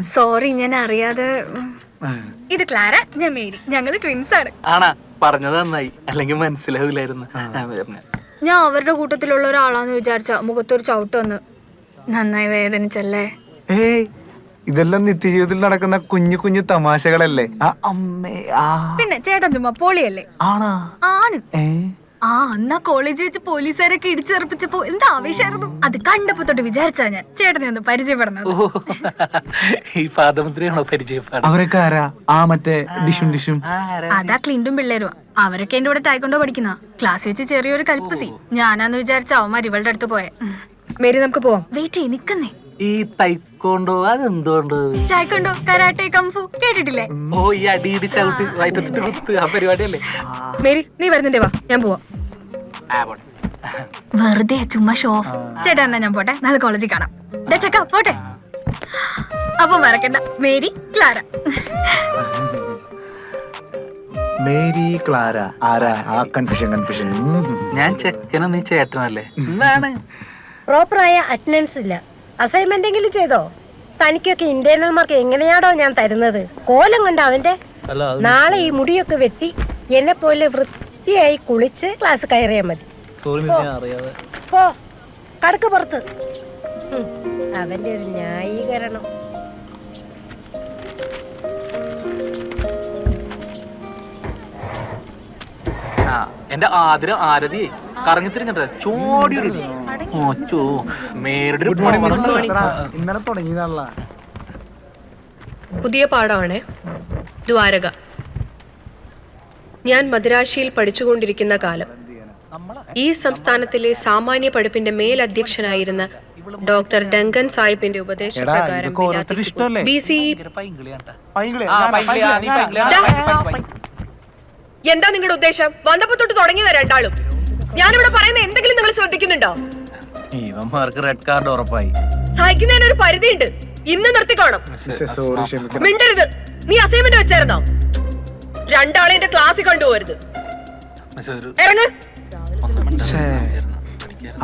Sorry ഞാൻ അറിയാതെ ഇത് ക്ലാര ഞാൻ മേരി. ഞങ്ങൾ ട്വിൻസ് ആണ് ആണാ പറഞ്ഞത് നന്നായി. അല്ലെങ്കിൽ മനസ്സിലാവില്ലായിരുന്നു. ഞാൻ ഞാൻ അവരുടെ കൂട്ടത്തിലുള്ള ഒരാളാന്ന് വിചാരിച്ച മുഖത്തൊരു ചവിട്ട് വന്ന് നന്നായി വേദനിച്ചല്ലേ? ഏയ് ഇതെല്ലാം നിത്യജീവിതത്തിൽ നടക്കുന്ന കുഞ്ഞു കുഞ്ഞു തമാശകളല്ലേ? ആ അമ്മേ ആ. പിന്നെ ചേട്ടൻ ചുമ്മാ പോളിയല്ലേ? ആണാ? ആണ്. ഏ? ആ അന്നാ കോളേജ് വെച്ച് പോലീസുകാരൊക്കെ ഇടിച്ചെറുപ്പിച്ചപ്പോ എന്താ ആവേശമായിരുന്നു? അത് കണ്ടപ്പോ തൊട്ട് വിചാരിച്ചാ ഞാൻ ചേട്ടനെ ഒന്ന് പരിചയപ്പെടുന്നത്. ഓ ഈ പാദമുദ്രയാണോ പരിചയപ്പാട്? അവരൊക്കെ ആരാ? ആ മറ്റേ ഡിഷും ഡിഷും. അതാ ക്ലിൻഡും പിള്ളേരും അവരൊക്കെ എന്റെ കൂടെ ടായ്ക്കൊണ്ടോ പഠിക്കുന്ന. ക്ലാസ് വെച്ച് ചെറിയൊരു കൽപ്പസി ഞാനാന്ന് വിചാരിച്ച അവന്മാർ ഇവളുടെ അടുത്ത് പോയെ. മേരി നമുക്ക് പോവാം. വെയിറ്റ് ചെയ്ത് നിക്കുന്നേ. ഈ തൈക്കോണ്ടോ അതെന്തുകൊണ്ട്? ടൈക്കോണ്ടോ കരാട്ടെ കംഫു കേട്ടിട്ടില്ലേ? ഓ ഈ അടിയിടി ചവിട്ടി വയറ്റത്തിട്ട് കുത്ത് ആ പരിപാടിയല്ലേ? മേരി നീ വരുന്നുണ്ടേ വാ ഞാൻ പോവാ. വെറുതെ ചുമ്മാ ഷോ ഓഫ് ചേട്ടാ എന്നാ ഞാൻ പോട്ടെ. നാളെ കോളേജിൽ കാണാം. ഡേ ചക്ക പോട്ടെ. അപ്പൊ മറക്കണ്ട. Mary Clara. മേരി ക്ലാര ആരാ? ആ കൺഫ്യൂഷൻ കൺഫ്യൂഷൻ ഞാൻ ചെക്കനും നീ ചേട്ടനല്ലേ? എന്താണ്? പ്രോപ്പറായ അറ്റൻഡൻസ് ഇല്ല. അസൈൻമെന്റ് എങ്കിലും ചെയ്തോ? തനിക്കൊക്കെ ഇന്റേണൽ മാർക്ക് എങ്ങനെയാടോ ഞാൻ തരുന്നത്? കോലം കണ്ട അവന്റെ നാളെ ഈ മുടിയൊക്കെ വെട്ടി എന്നെ പോലെ വൃത്തിയായി കുളിച്ച് ക്ലാസ് കയറിയാൽ മതി. പോ. കടക്ക് പുറത്ത്. അവന്റെ ഒരു ന്യായീകരണം. ആ എന്റെ ആദരം ആരതി കറങ്ങി തിരിഞ്ഞിട്ട് ചോടി ഇന്നലെ തുടങ്ങിയതാണല്ലോ. പുതിയ പാഠമാണ് ദ്വാരക. ഞാൻ മദ്രാശിയിൽ പഠിച്ചുകൊണ്ടിരിക്കുന്ന കാലം. ഈ സംസ്ഥാനത്തിലെ സാമാന്യ പഠിപ്പിന്റെ മേലധ്യക്ഷനായിരുന്ന ഡോക്ടർ ഡങ്കൻ സാഹിബിന്റെ ഉപദേശപ്രകാരം? ബി സി പൈങ്കിളി. എന്താ നിങ്ങളുടെ ഉദ്ദേശം? വന്നപ്പോ തൊട്ട് തുടങ്ങിയതാ രണ്ടാളും. ഞാനിവിടെ പറയുന്ന എന്തെങ്കിലും നിങ്ങൾ ശ്രദ്ധിക്കുന്നുണ്ടോ? ഇവന്മാർക്ക് റെഡ് കാർഡ് ഉറപ്പായി. സഹിക്കുന്നതിന് ഒരു പരിധിയുണ്ട്. ഇന്ന് നിർത്തിക്കോണം. സോറി ക്ഷമിക്കണം. മിണ്ടരുത്. നീ അസൈൻമെന്റ് വെച്ചായിരുന്നോ? രണ്ടാളെ എന്റെ ക്ലാസ്സിൽ കൊണ്ടുപോകരുത്. ഇറങ്ങ്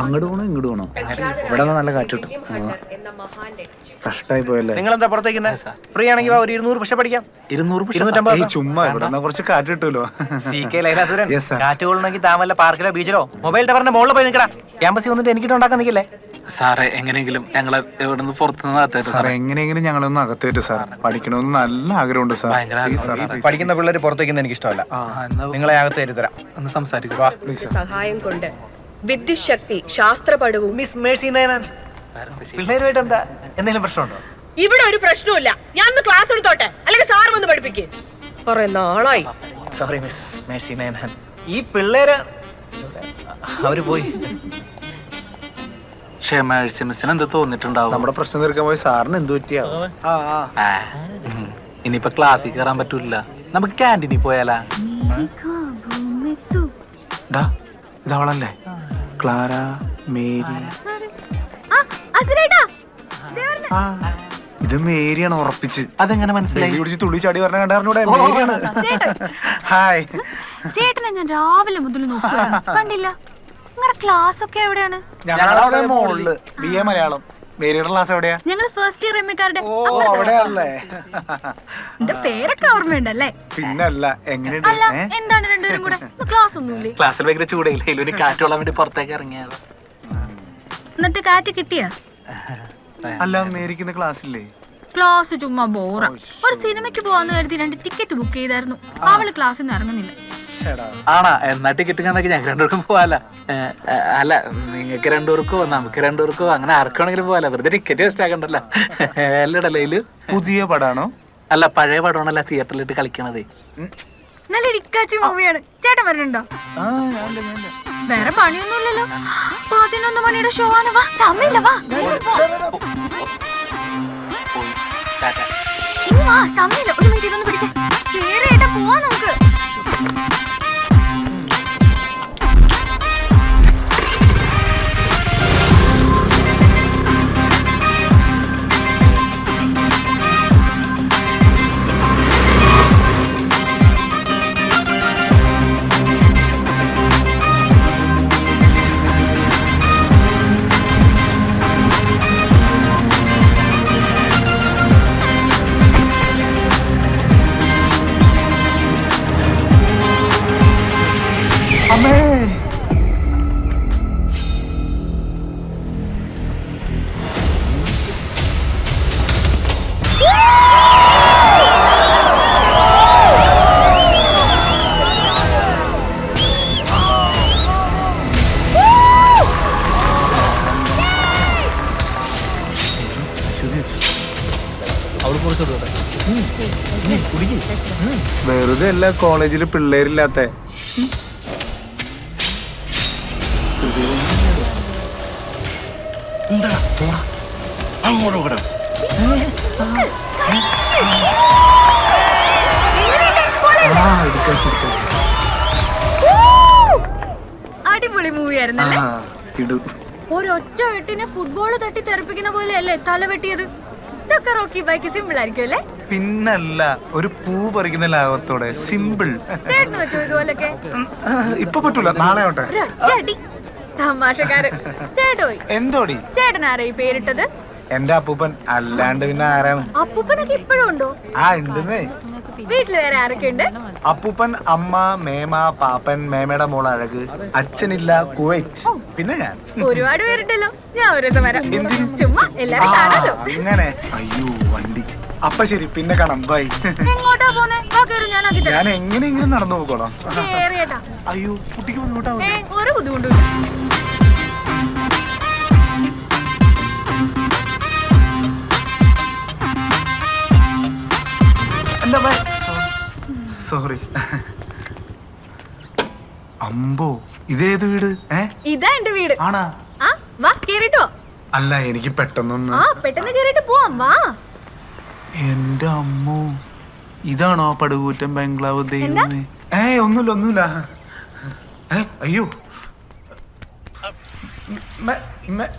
അങ്ങോട്ട് പോണോ ഇങ്ങോട്ട് പോണോ? ഇവിടെ നല്ല കാറ്റ് കിട്ടും കഷ്ടായി പോയല്ലേ നിങ്ങൾ എന്താ പുറത്തേക്കുന്നത് ഫ്രീ ആണെങ്കിൽ വാ, ഒരു ഇരുന്നൂറ് പക്ഷെ പഠിക്കാം ഇരുന്നൂറ് ഇരുന്നൂറ്റമ്പത് ചുമ്മാ ഇവിടെ കുറച്ച് കാറ്റ് കിട്ടുമല്ലോ. സി കെ ലൈലാസുരൻ കാറ്റ് കൊള്ളണമെങ്കിൽ താമല്ല പാർക്കിലോ ബീച്ചിലോ മൊബൈൽ ടവറിന്റെ മുകളിൽ പോയി നിൽക്കടാ. ക്യാമ്പസിൽ വന്നിട്ട് എനിക്കിട്ട് ഉണ്ടാക്കാൻ നിൽക്കില്ലേ? സാറേ എങ്ങനെയെങ്കിലും ഞങ്ങളെ എവിടെ നിന്ന് പുറത്തുനിന്ന് നടത്തരുത് സാറേ എങ്ങനെയെങ്കിലും ഞങ്ങളൊന്ന് അകത്തേറ്റ് സാർ പഠിക്കണമെന്ന് നല്ല ആഗ്രഹമുണ്ട് സാർ പഠിക്കുന്ന പിള്ളേർ പുറത്തേക്കുന്ന എനിക്ക് ഇഷ്ടമല്ല നിങ്ങളെ അകത്തേറ്റ് തരാം. ഒന്ന് സംസാരിക്കുക സഹായം കൊണ്ട് വിദ്യുത് ശക്തി ശാസ്ത്രപടവും. മിസ് മേഴ്സി നയനാൻസ് പിള്ളേരുമായിട്ട് എന്താ എന്തെങ്കിലും പ്രശ്നമുണ്ടോ? ഇവിടെ ഒരു പ്രശ്നവുമില്ല. ഞാൻ ഒന്ന് ക്ലാസ് എടുത്തോട്ടെ. അല്ലെങ്കിൽ സാർ വന്ന് പഠിപ്പിക്കേ. കുറെ നാളായി. സോറി മിസ് മേഴ്സി നയനാൻ ഈ പിള്ളേര് അവർ പോയി. ക്ഷമാഴ്ച മിസ്സിന് എന്ത് തോന്നിട്ടുണ്ടാവും നമ്മുടെ പ്രശ്നം തീർക്കാൻ പോയി സാറിന് എന്ത് പറ്റിയാവും. ഇനിയിപ്പൊ ക്ലാസ്സിൽ കയറാൻ പറ്റൂല. നമുക്ക് ക്യാന്റീനിൽ പോയാലാ. ഇതവളല്ലേ ക്ലാര മേരി. ആ ഇത് മേരിയാണ് ഉറപ്പിച്ച്. അതെങ്ങനെ മനസ്സിലായി? ഡൽഹി പിടിച്ച് തുള്ളി ചാടി പറഞ്ഞ കണ്ടാറിനൂടെ മേരിയാണ്. ഹായ്. ചേട്ടനെ ഞാൻ രാവിലെ മുതൽ നോക്കുകയാണ് കണ്ടില്ല. നിങ്ങളുടെ ക്ലാസ് ഒക്കെ എവിടെയാണ്? ഞങ്ങളവിടെ മോളിൽ. B A Malayalam. മേരിയുടെ ക്ലാസ് എവിടെയാ? ഞങ്ങൾ ഫസ്റ്റ് ഇയർ എം എക്കാരുടെ ഓ അവിടെയാണല്ലേ. എന്റെ പേരൊക്കെ ഓർമ്മയുണ്ടല്ലേ? പിന്നല്ല എങ്ങനെയുണ്ട്? അല്ല ഏ? എന്താണ് രണ്ടുപേരും കൂടെ. ക്ലാസ് ഒന്നുമില്ലേ? ക്ലാസ്സിൽ ഭയങ്കര ചൂടയില്ല? കാറ്റ് കൊള്ളാൻ വേണ്ടി പുറത്തേക്ക് ഇറങ്ങിയത്. എന്നിട്ട് കാറ്റ് കിട്ടിയാ? അല്ല മേരിക്കുന്ന ക്ലാസ് ഇല്ലേ? ക്ലാസ് ചുമ്മാ ബോറ ഒരു സിനിമയ്ക്ക് പോവാന്ന് കരുതി രണ്ട് ടിക്കറ്റ് ബുക്ക് ചെയ്തായിരുന്നു. അവൾ ക്ലാസ്സിൽ നിന്ന് ഇറങ്ങുന്നില്ല. ആണാ എന്നാ ടിക്കറ്റ് കാണാൻ ഞങ്ങൾക്ക് രണ്ടുപേർക്കും പോവാല. അല്ല നിങ്ങൾക്ക് രണ്ടുപേർക്കോ നമുക്ക് രണ്ടുപേർക്കോ അങ്ങനെ ആർക്കാണെങ്കിലും പോവാല. വെറുതെ ടിക്കറ്റ് വേസ്റ്റ് ആക്കണ്ടല്ലോ. അല്ലടല്ലേ പുതിയ പടാണോ? അല്ല പഴയ പടമാണല്ല തിയേറ്ററിലിട്ട് കളിക്കണതേ. നല്ല ഇടിക്കാച്ചി മൂവിയാണ്. ചേട്ടൻ വരണുണ്ടോ. വേറെ പണിയൊന്നുമില്ലല്ലോ. പതിനൊന്ന് മണിയുടെ ഷോ ആണ്. വാ സമയമില്ല വാ. വാ സമയമില്ല. അല്ല കോളേജിൽ പിള്ളേരില്ലാത്ത. അടിപൊളി മൂവി ആയിരുന്നല്ലേ ആ ഇടൂ. ഒരൊറ്റ വെട്ടിനെ ഫുട്ബോൾ തട്ടി തെറിപ്പിക്കുന്ന പോലെ അല്ലേ തല വെട്ടിയത്? ഇതൊക്കെ റോക്കി ബൈക്ക് സിമ്പിൾ ആയിരിക്കും അല്ലേ? പിന്നല്ല ഒരു പൂ പറിക്കുന്ന ലാഭത്തോടെ സിമ്പിൾ. ചേട്ടന് പറ്റുമോ ഇതുപോലൊക്കെ? ഇപ്പൊ പറ്റൂല. നാളെ ആവട്ടെ. ഒരൊറ്റ അടി. തമാശക്കാരൻ. ചേട്ടോയ് എന്തോടി? ചേട്ടൻ ആരാ ഈ പേരിട്ടത്? എന്റെ അപ്പൂപ്പൻ അല്ലാണ്ട് പിന്നെ ആരാണ്? അപ്പൂപ്പനൊക്കെ ഇപ്പോഴും ഉണ്ടോ? ആ ഉണ്ടെന്നേ. വീട്ടിൽ വേറെ ആരൊക്കെ ഉണ്ട്? അപ്പൂപ്പൻ അമ്മ മേമ പാപ്പൻ മേമയുടെ മോൾ അഴക് അച്ഛനില്ല കുവൈറ്റ് പിന്നെ ഞാൻ. ഒരുപാട് പേരുണ്ടല്ലോ. ഞാൻ ഒരു ദിവസം വരാം. ചുമ്മാ ആ, എല്ലാരും കാണാലോ. അങ്ങനെ. അയ്യോ വണ്ടി. അപ്പൊ ശരി പിന്നെ കാണാം. ബൈ. എങ്ങോട്ടാ പോന്നെ? ഞാൻ എങ്ങനെയെങ്കിലും നടന്നു പോകണം അയ്യോ കുട്ടിക്ക് ബുദ്ധിമുട്ടാവും ഒരു ബുദ്ധിമുട്ടില്ല സോറി അമ്പോ ഇതേത് വീട്? ഏ? ഇതാ എന്റെ വീട്. ആണാ? ആ വാ കേറിട്ടോ. അല്ല എനിക്ക് പെട്ടെന്നൊന്ന് ആ പെട്ടെന്ന് കേറിട്ട് പോവാം വാ. എന്റെ അമ്മോ ഇതാണോ പടുകൂറ്റൻ ബംഗ്ലാവ് ദൈവമേ? ഏ ഒന്നുമില്ല ഒന്നുമില്ല. ഏ അയ്യോ. ഇമ്മ മെ-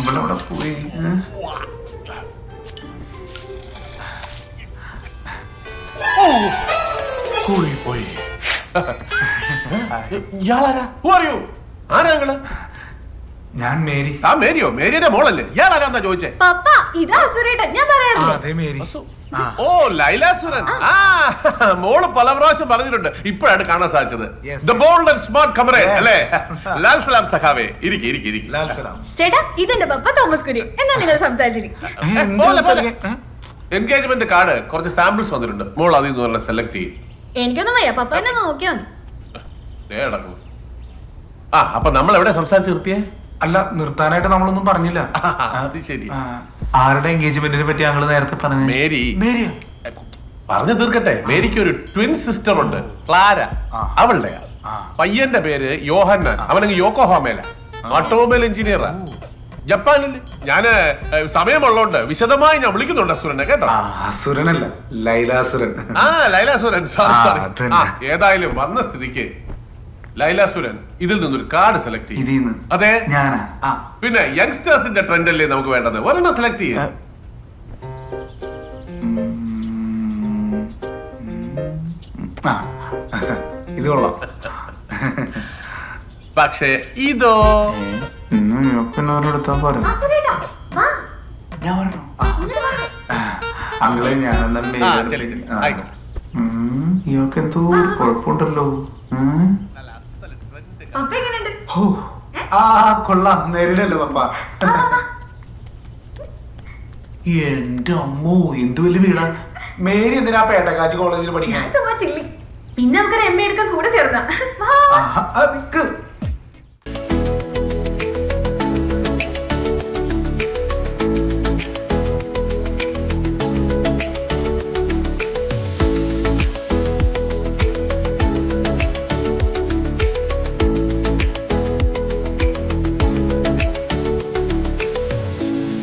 ഇവളെവിടെ പോയി? പോയി. ഇയാളാരാ? Are ആരാ ഞാൻ മേരി. ആ മേരിയോ? മേരിയുടെ മോളല്ലേ? ഇയാളാരാന്നാ ചോദിച്ചേ? പപ്പ ഇത് സുരേട്ടൻ ഞാൻ പറയാറില്ലേ അതെ മേരി. ഓ ലൈലാസുരൻ. ആ. മോൾ പല പ്രാവശ്യം പറഞ്ഞിട്ടുണ്ട്. ഇപ്പോഴാണ് കാണാൻ സാധിച്ചത്. Yes. The bold and smart കമറേ Yes. അല്ലേ? ലാൽ സലാം സഖാവേ ഇരിക്കെ ഇരിക്കെ ഇരിക്കെ. ലാൽ സലാം. ചേട്ടാ ഇതെന്റെ പപ്പ തോമസ് കുര്യൻ. എന്നാ നിങ്ങൾ സംസാരിച്ചിരി ഏ, എന്ത് പോലെ, പോലെ. സംസാരിക്കാൻ? ഏ? എൻഗേജ്മെന്റ് കാർഡ് കുറച്ച് സാമ്പിൾസ് വന്നിട്ടുണ്ട്. മോൾ അതിൽ നിന്ന് സെലക്ട് ചെയ്യും. എനിക്കൊന്നും വയ്യ. പപ്പ എന്നെ നോക്കിയാ മതി. ദേ കിടക്കുന്നു. ആ അപ്പൊ നമ്മൾ എവിടെ സംസാരിച്ച് നിർത്തിയേ? അല്ല നിർത്താനായിട്ട് നമ്മളൊന്നും പറഞ്ഞില്ല. അത് ശരി. ആരുടെ എൻഗേജ്മെന്റിനെ പറ്റി ഞങ്ങൾ നേരത്തെ പറഞ്ഞു മേരി. മേരിയോ? പറഞ്ഞു തീർക്കട്ടെ. മേരിക്ക് ഒരു ട്വിൻ സിസ്റ്റർ ഉണ്ട് ക്ലാര. അവളുടെ പയ്യന്റെ പേര് യോഹന്നാൻ. അവനങ്ങ് യോക്കോഹാമേല. ഓട്ടോമൊബൈൽ എഞ്ചിനീയറാ ജപ്പാനിൽ ഞാൻ സമയമുള്ളോണ്ട് വിശദമായി ഞാൻ വിളിക്കുന്നുണ്ട് അസുരനെ കേട്ടോ. അസുരനല്ല ലൈലാസുരൻ. ആ ലൈലാസുരൻ. Sorry sorry. ഏതായാലും വന്ന സ്ഥിതിക്ക് ലൈലാസുരൻ ഇതിൽ നിന്നൊരു കാർഡ് സെലക്ട് ചെയ്യും. ഇതിന്ന് അതെ? ഞാനാ. ആ. പിന്നെ യങ്സ്റ്റേഴ്സിന്റെ ട്രെൻഡ് അല്ലേ നമുക്ക് വേണ്ടത്? ഒരെണ്ണം സെലക്ട് ചെയ്യാം. ആ. ഇത് കൊള്ളാം. പക്ഷേ ഇതോ? വാ. ഞാൻ പറഞ്ഞോ അങ്ങളെ ഞാൻ ആ. ചെല്ലി ചെല്ലി. ആയിക്കോട്ടെ. ഇയാൾക്ക് എന്തോ ഒരു കുഴപ്പമുണ്ടല്ലോ. ഉം. ഹോ. ആ കൊള്ളാം. നേരിടല്ലോ പപ്പ. എന്റെ അമ്മോ എന്ത് വലിയ വീടാ. മേരി എന്തിനാ പേട്ടക്കാച്ചി കോളേജിൽ പഠിക്കാൻ ചുമ്മാ ചില്ലി. പിന്നെ നമുക്ക് എം എ എടുക്കാൻ കൂടെ ചേർന്നാ